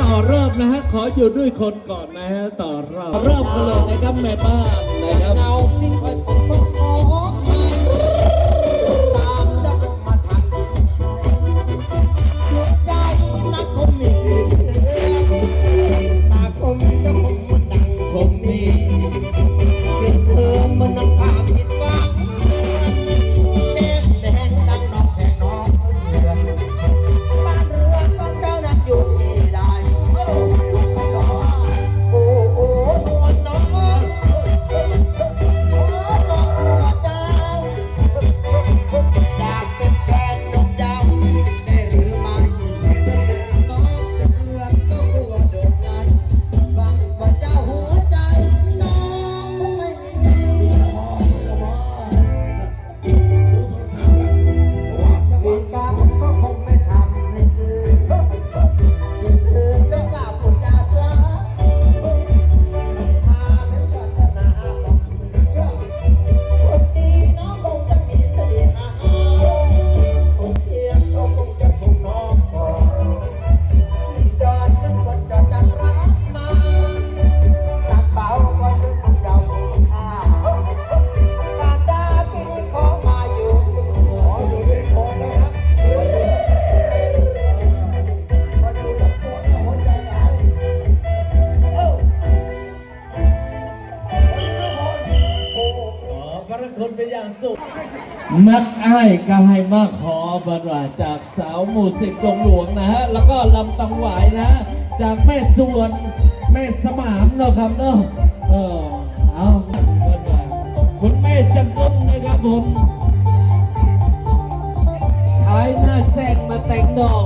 ต่อรอบนะฮะ ขออยู่ด้วยคนก่อนนะฮะ ต่อรอบ เริ่มกันเลยนะครับแม่บ้านนะครับ เงาที่คอยปก คนเป็นอย่างสุข มักอ้ายก็ให้มากขอบรรดาจากสาวหมู่สิบกงหลวงนะฮะ แล้วก็ลำตังหวายนะะจากแม่สวนแม่สมามเนาะครับเนาะเออเอาคุณแม่จำต้นนะครับผมขายหน้าแซงมาแต่งดอก